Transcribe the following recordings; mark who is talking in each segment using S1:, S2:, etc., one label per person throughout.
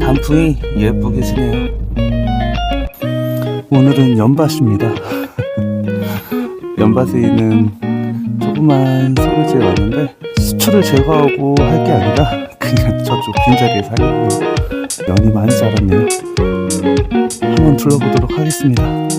S1: 단풍이 예쁘게 지네요. 오늘은 연밭입니다. 연밭에 있는 조그만 소리지에 왔는데 수초를 제거하고 할 게 아니라 그냥 저쪽 빈자리에 살려고요. 연이 많이 자랐네요. 한번 둘러보도록 하겠습니다.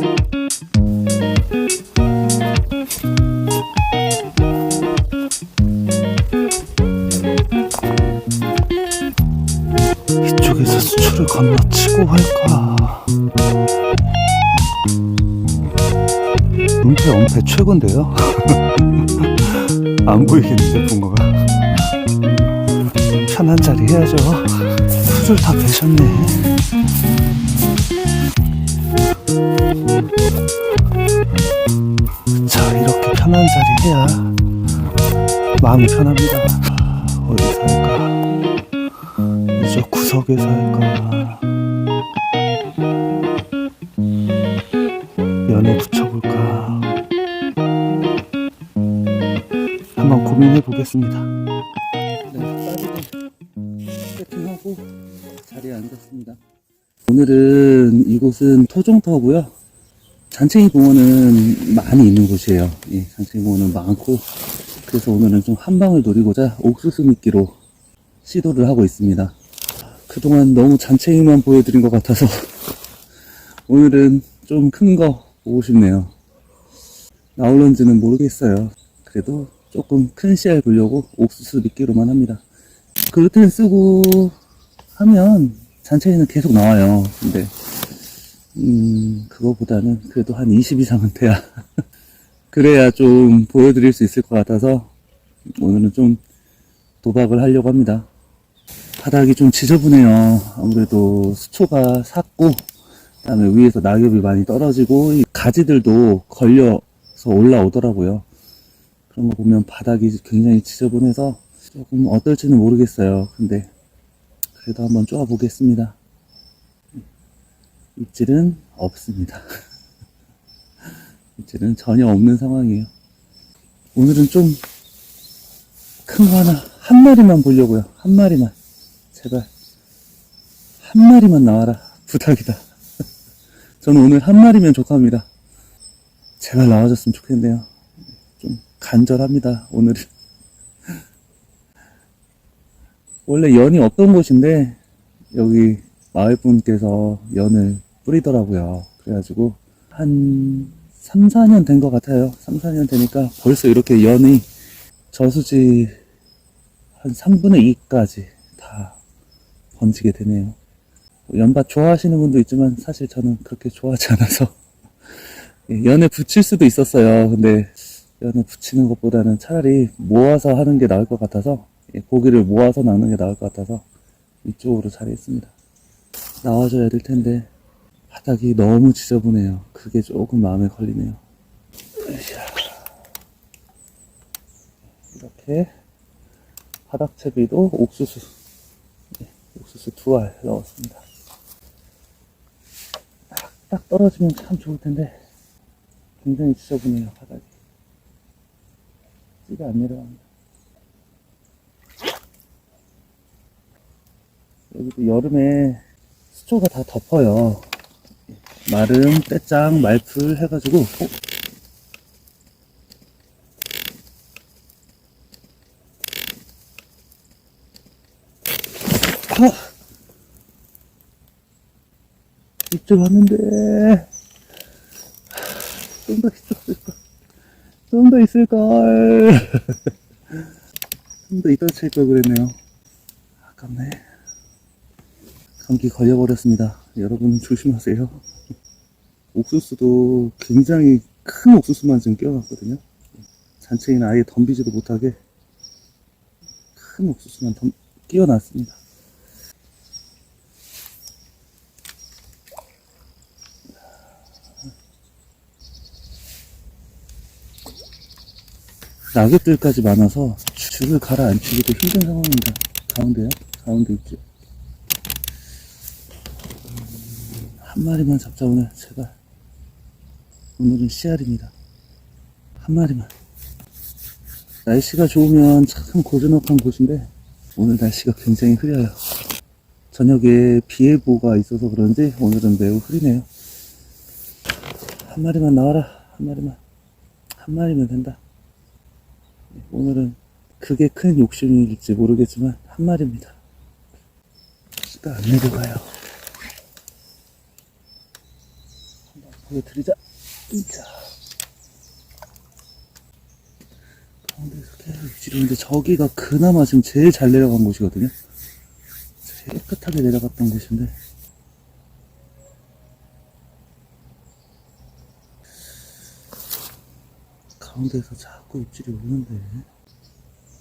S1: 최고인데요? 안 보이겠는데 붕어가? 편한 자리 해야죠. 풀을 다 베셨네. 자 이렇게 편한 자리 해야 마음이 편합니다. 어디서 할까? 저 구석에서 할까 고민해 보겠습니다. 네, 세팅하고 자리에 앉았습니다. 오늘은 이곳은 토종터고요. 잔챙이 공원은 많이 있는 곳이에요. 예, 잔챙이 공원은 많고 그래서 오늘은 좀 한 방을 노리고자 옥수수 미끼로 시도를 하고 있습니다. 그동안 너무 잔챙이만 보여드린 것 같아서 오늘은 좀 큰 거 보고 싶네요. 나올런지는 모르겠어요. 그래도 조금 큰 씨알 보려고 옥수수 미끼로만 합니다. 글루텐 쓰고 하면 잔챙이는 계속 나와요. 근데 음 그거보다는 그래도 한 20 이상은 돼야 그래야 좀 보여드릴 수 있을 것 같아서 오늘은 좀 도박을 하려고 합니다. 바닥이 좀 지저분해요. 아무래도 수초가 삭고, 그다음에 위에서 낙엽이 많이 떨어지고, 이 가지들도 걸려서 올라오더라고요. 그런 거 보면 바닥이 굉장히 지저분해서 조금 어떨지는 모르겠어요. 근데 그래도 한번 쪼아 보겠습니다. 입질은 없습니다. 입질은 전혀 없는 상황이에요. 오늘은 좀 큰 거 하나, 한 마리만 보려고요. 한 마리만. 제발 한 마리만 나와라 부탁이다 저는 오늘 한 마리면 족합니다 제발 나와줬으면 좋겠네요 좀 간절합니다 오늘은 원래 연이 없던 곳인데 여기 마을 분께서 연을 뿌리더라고요 그래가지고 한 3, 4년 된 것 같아요 3, 4년 되니까 벌써 이렇게 연이 저수지 한 3분의 2까지 다 번지게 되네요. 연밭 좋아하시는 분도 있지만 사실 저는 그렇게 좋아하지 않아서 예, 연에 붙일 수도 있었어요. 근데 연에 붙이는 것보다는 차라리 모아서 하는 게 나을 것 같아서 예, 고기를 모아서 낚는 게 나을 것 같아서 이쪽으로 자리했습니다. 나와줘야 될 텐데 바닥이 너무 지저분해요. 그게 조금 마음에 걸리네요. 이렇게 바닥 채비도 옥수수 네, 옥수수 두 알 넣었습니다. 딱, 딱 떨어지면 참 좋을 텐데 굉장히 지저분해요 바닥이. 찌가 안 내려갑니다. 여기도 여름에 수초가 다 덮어요. 마름, 떼짱, 말풀 해가지고 어? 아! 입질 왔는데 좀더 있었을까 좀 더 있을걸. 좀 더 이따 칠 걸 그랬네요. 아깝네. 감기 걸려버렸습니다. 여러분 조심하세요. 옥수수도 굉장히 큰 옥수수만 지금 끼워놨거든요. 잔챙이는 아예 덤비지도 못하게 큰 옥수수만 덤, 끼워놨습니다 낙엽들까지 많아서 줄을 가라앉히기도 힘든 상황입니다. 가운데요? 가운데 있죠. 한 마리만 잡자 오늘 제발. 오늘은 씨알입니다. 한 마리만. 날씨가 좋으면 참 고즈넉한 곳인데 오늘 날씨가 굉장히 흐려요. 저녁에 비 예보가 있어서 그런지 오늘은 매우 흐리네요. 한 마리만 나와라. 한 마리만. 한 마리면 된다. 오늘은 그게 큰 욕심일지 모르겠지만 한 마리입니다. 비가 안 내려가요. 한번 보여드리자. 자. 가운데서 계속 유지를 했는데 저기가 그나마 지금 제일 잘 내려간 곳이거든요. 제일 깨끗하게 내려갔던 곳인데 가운데서 자꾸 입질이 오는데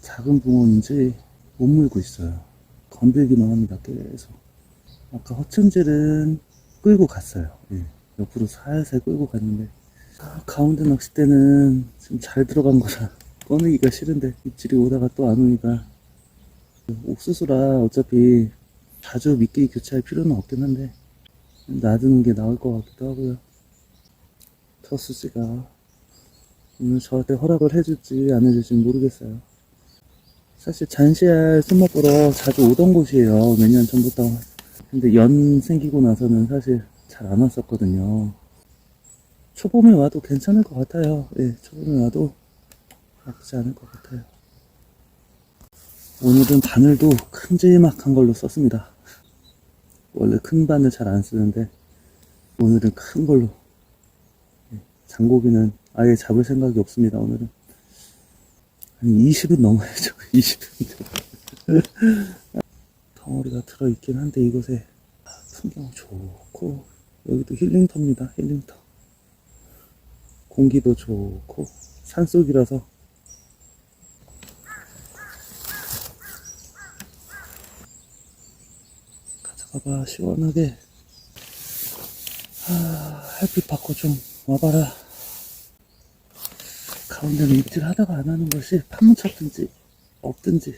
S1: 작은 붕어인지 못 물고 있어요. 건들기만 합니다. 계속. 아까 허천질은 끌고 갔어요. 예. 옆으로 살살 끌고 갔는데 아, 가운데 낚싯대는 지금 잘 들어간 거라 꺼내기가 싫은데 입질이 오다가 또 안 오니까 옥수수라 어차피 자주 미끼 교체할 필요는 없긴 한데 놔두는 게 나을 것 같기도 하고요. 터수지가 오늘 저한테 허락을 해줄지 안 해줄지 모르겠어요. 사실 잔시알 손맛 보러 자주 오던 곳이에요. 몇 년 전부터. 근데 연 생기고 나서는 사실 잘 안 왔었거든요. 초봄에 와도 괜찮을 것 같아요. 예, 초봄에 와도 나쁘지 않을 것 같아요. 오늘은 바늘도 큼지막한 걸로 썼습니다. 원래 큰 바늘 잘 안 쓰는데 오늘은 큰 걸로 예, 장고기는 아예 잡을 생각이 없습니다. 오늘은 한 20은 넘어야죠. 20은 덩어리가 들어있긴 한데 이곳에 풍경 좋고 여기도 힐링터입니다. 힐링터 공기도 좋고 산속이라서 가져가봐 시원하게 아, 햇빛 받고 좀 와봐라 가운데는 입질 하다가 안 하는 것이 파묻혔든지 없든지.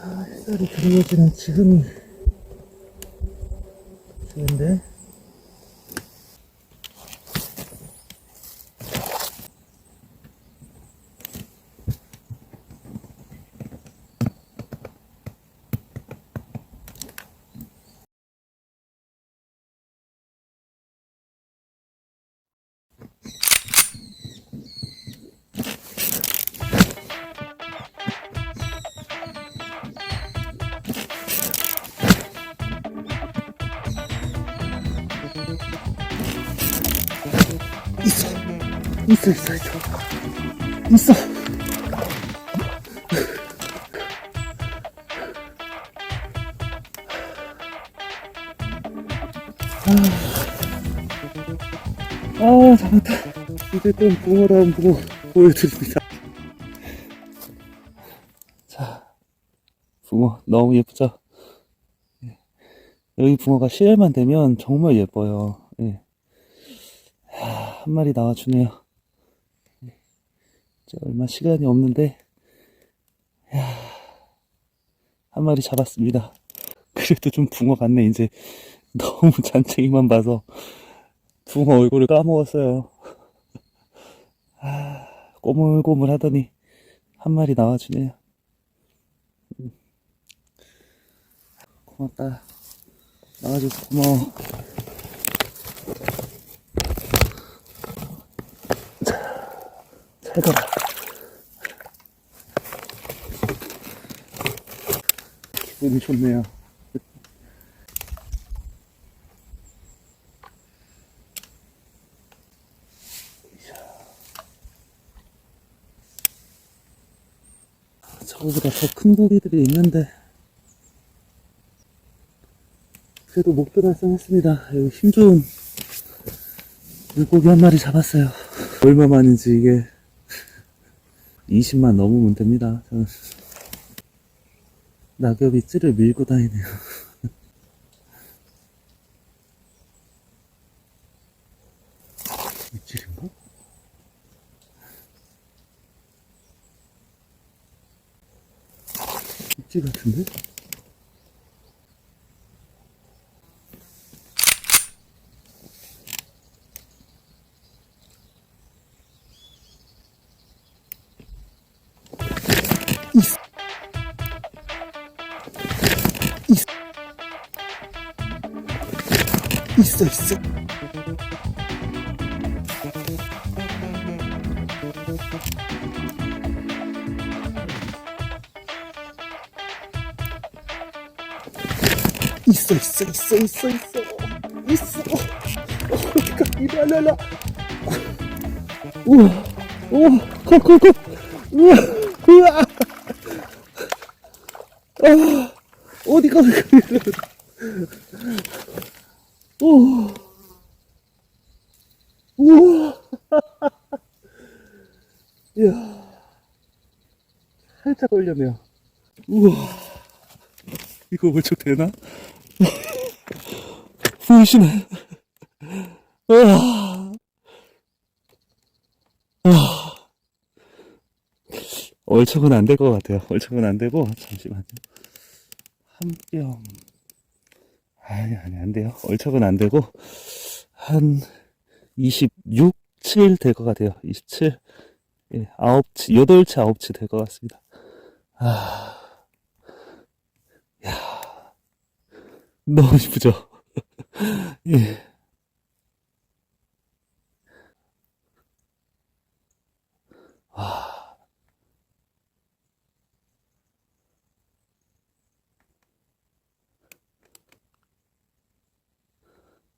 S1: 아, 햇살이 드리워지는 지금이 좋은데 있어 있어 있어 있어 아, 아 잡았다 이제 또 붕어다운 붕어 보여드립니다 자 붕어 너무 예쁘죠 예. 여기 붕어가 씨알만 되면 정말 예뻐요 예. 하, 한 마리 나와주네요. 얼마 시간이 없는데, 야, 한 마리 잡았습니다. 그래도 좀 붕어 같네, 이제. 너무 잔챙이만 봐서 붕어 얼굴을 까먹었어요. 아, 꼬물꼬물 하더니 한 마리 나와주네요. 음. 고맙다. 나와줘서 고마워. 잘 가라. 기분이 좋네요. 저거보다 더 큰 고기들이 있는데 그래도 목표 달성했습니다. 여기 힘 좋은 물고기 한 마리 잡았어요. 얼마 만인지 이게 20만 넘으면 됩니다. 저는 낙엽이 찌를 밀고 다니네요. 입질인가? 입질 같은데? 있어, 있어. 있어, 있어, 있어, 있어, 있어. 있어. 어디가, 이리 와, 라 우와, 우와, 코, 코, 코. 우와, 우와. 아, 어디가, 오, 우와. 이야, 올려내요. 우와, 이거 월척 되나? 보이시나요? 아, 아. 월척은 안 될 것 같아요. 월척은 안 되고, 잠시만요. 한 뼘. 아니, 아니, 안 돼요. 월척은 안 되고, 한 26, 7 될 것 같아요. 27. 예, 9치, 8치, 9치 될 것 같습니다. 아, 야 너무 이쁘죠? 예. 와.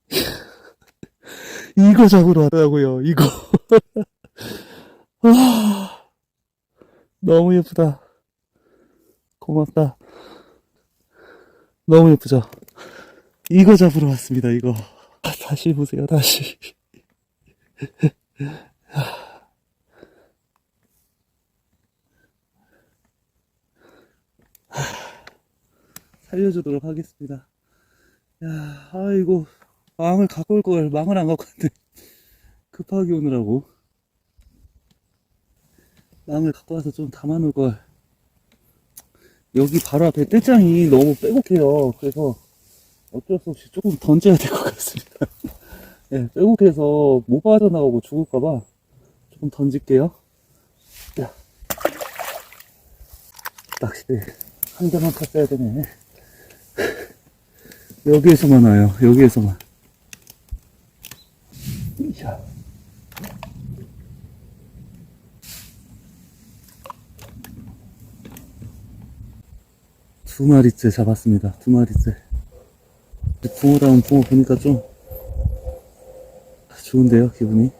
S1: 이거 잡으러 왔다고요, 이거. 와. 너무 예쁘다. 고맙다. 너무 예쁘죠? 이거 잡으러 왔습니다, 이거. 아, 다시 보세요, 다시. 살려주도록 하겠습니다. 야, 아이고, 망을 갖고 올 걸, 망을 안 갖고 왔는데, 급하게 오느라고. 망을 갖고 와서 좀 담아놓을 걸. 여기 바로 앞에 뜰장이 너무 빼곡해요. 그래서 어쩔 수 없이 조금 던져야 될 것 같습니다. 예, 빼곡해서 못 빠져나가고 죽을까봐 조금 던질게요. 야. 낚싯대 한 대만 탔어야 되네. 여기에서만 와요. 여기에서만. 자. 두 마리째 잡았습니다. 두 마리째. 붕어다운 붕어 보니까 좀 좋은데요, 기분이.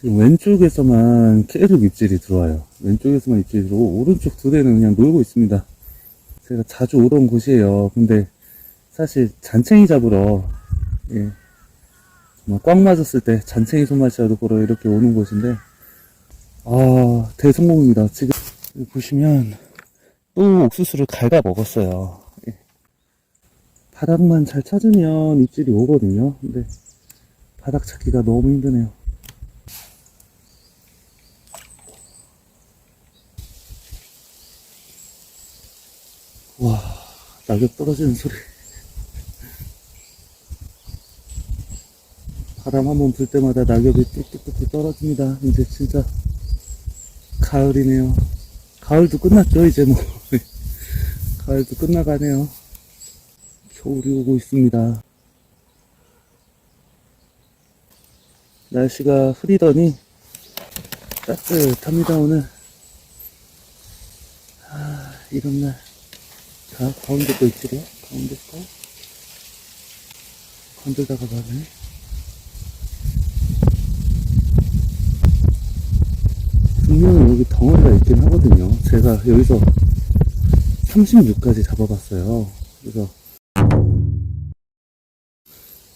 S1: 지금 왼쪽에서만 계속 입질이 들어와요. 왼쪽에서만 입질이 들어오고, 오른쪽 두 대는 그냥 놀고 있습니다. 제가 자주 오던 곳이에요. 근데 사실 잔챙이 잡으러, 예. 정말 꽉 맞았을 때 잔챙이 손맛이라도 보러 이렇게 오는 곳인데, 아, 대성공입니다. 지금 보시면, 또 옥수수를 갉아 먹었어요. 예. 바닥만 잘 찾으면 입질이 오거든요. 근데 바닥 찾기가 너무 힘드네요. 와, 낙엽 떨어지는 소리. 바람 한 번 불 때마다 낙엽이 뚝뚝뚝뚝 떨어집니다. 이제 진짜 가을이네요. 가을도 끝났죠, 이제 뭐. 가을도 끝나가네요. 겨울이 오고 있습니다. 날씨가 흐리더니 따뜻합니다, 오늘. 아, 이런 날. 자, 가운데 거 있지요? 가운데 거? 건들다가 가네. 분명히 여기 덩어리가 있긴 하거든요. 제가 여기서 36까지 잡아봤어요. 그래서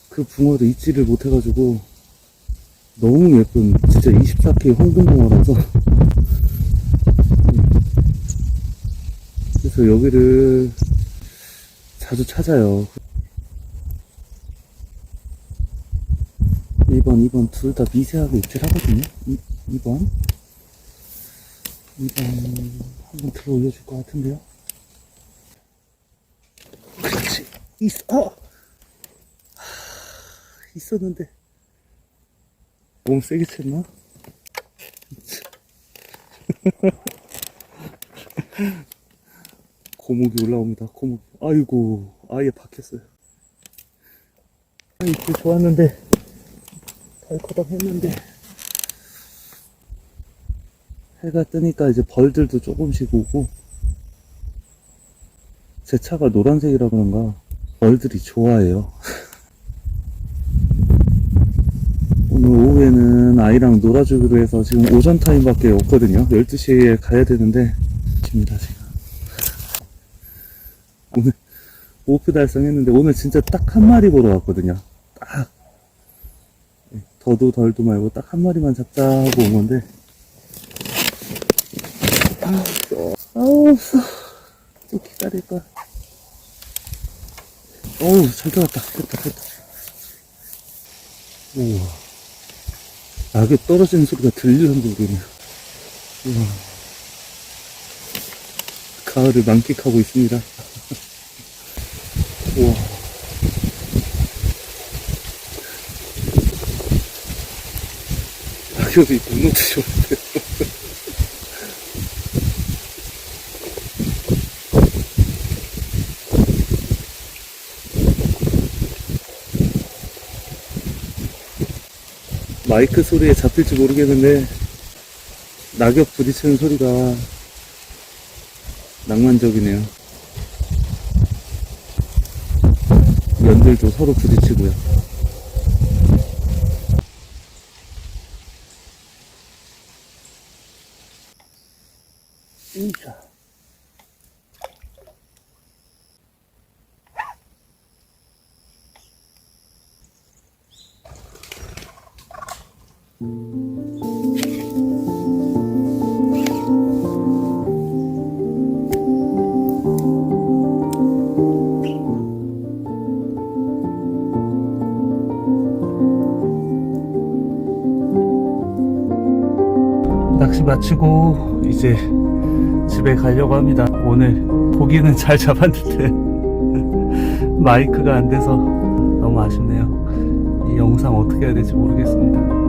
S1: 그 붕어를 잊지를 못해가지고 너무 예쁜 진짜 24K 황금붕어라서 그래서 여기를 자주 찾아요. 1번, 2번 둘 다 미세하게 입질 하거든요. 2번 2번 한번 들어 올려줄 것 같은데요. 그렇지. 있어. 어. 하, 있었는데. 너무 세게 쳤나? 고목이 올라옵니다. 고목. 아이고, 아예 박혔어요. 아, 이렇게 좋았는데, 덜커덕 했는데, 해가 뜨니까 이제 벌들도 조금씩 오고, 제 차가 노란색이라 그런가, 벌들이 좋아해요. 오늘 오후에는 아이랑 놀아주기로 해서 지금 오전 타임밖에 없거든요. 12시에 가야 되는데, 입니다, 지금. 오늘 목표 달성했는데 오늘 진짜 딱 한 마리 보러 왔거든요. 딱 네, 더도 덜도 말고 딱 한 마리만 잡자 하고 온 건데 아우 또 기다릴 거야. 어우 잘 들어갔다 됐다 됐다. 우와 낙에 떨어지는 소리가 들리는지 모르겠네요. 우와 가을을 만끽하고 있습니다. 우와. 낙엽이 무너지죠. 마이크 소리에 잡힐지 모르겠는데 낙엽 부딪히는 소리가 낭만적이네요. 연들도 서로 부딪히고요. 으쌰. 낚시 마치고 이제 집에 가려고 합니다. 오늘 고기는 잘 잡았는데 마이크가 안 돼서 너무 아쉽네요. 이 영상 어떻게 해야 될지 모르겠습니다.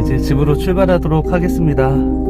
S1: 이제 집으로 출발하도록 하겠습니다.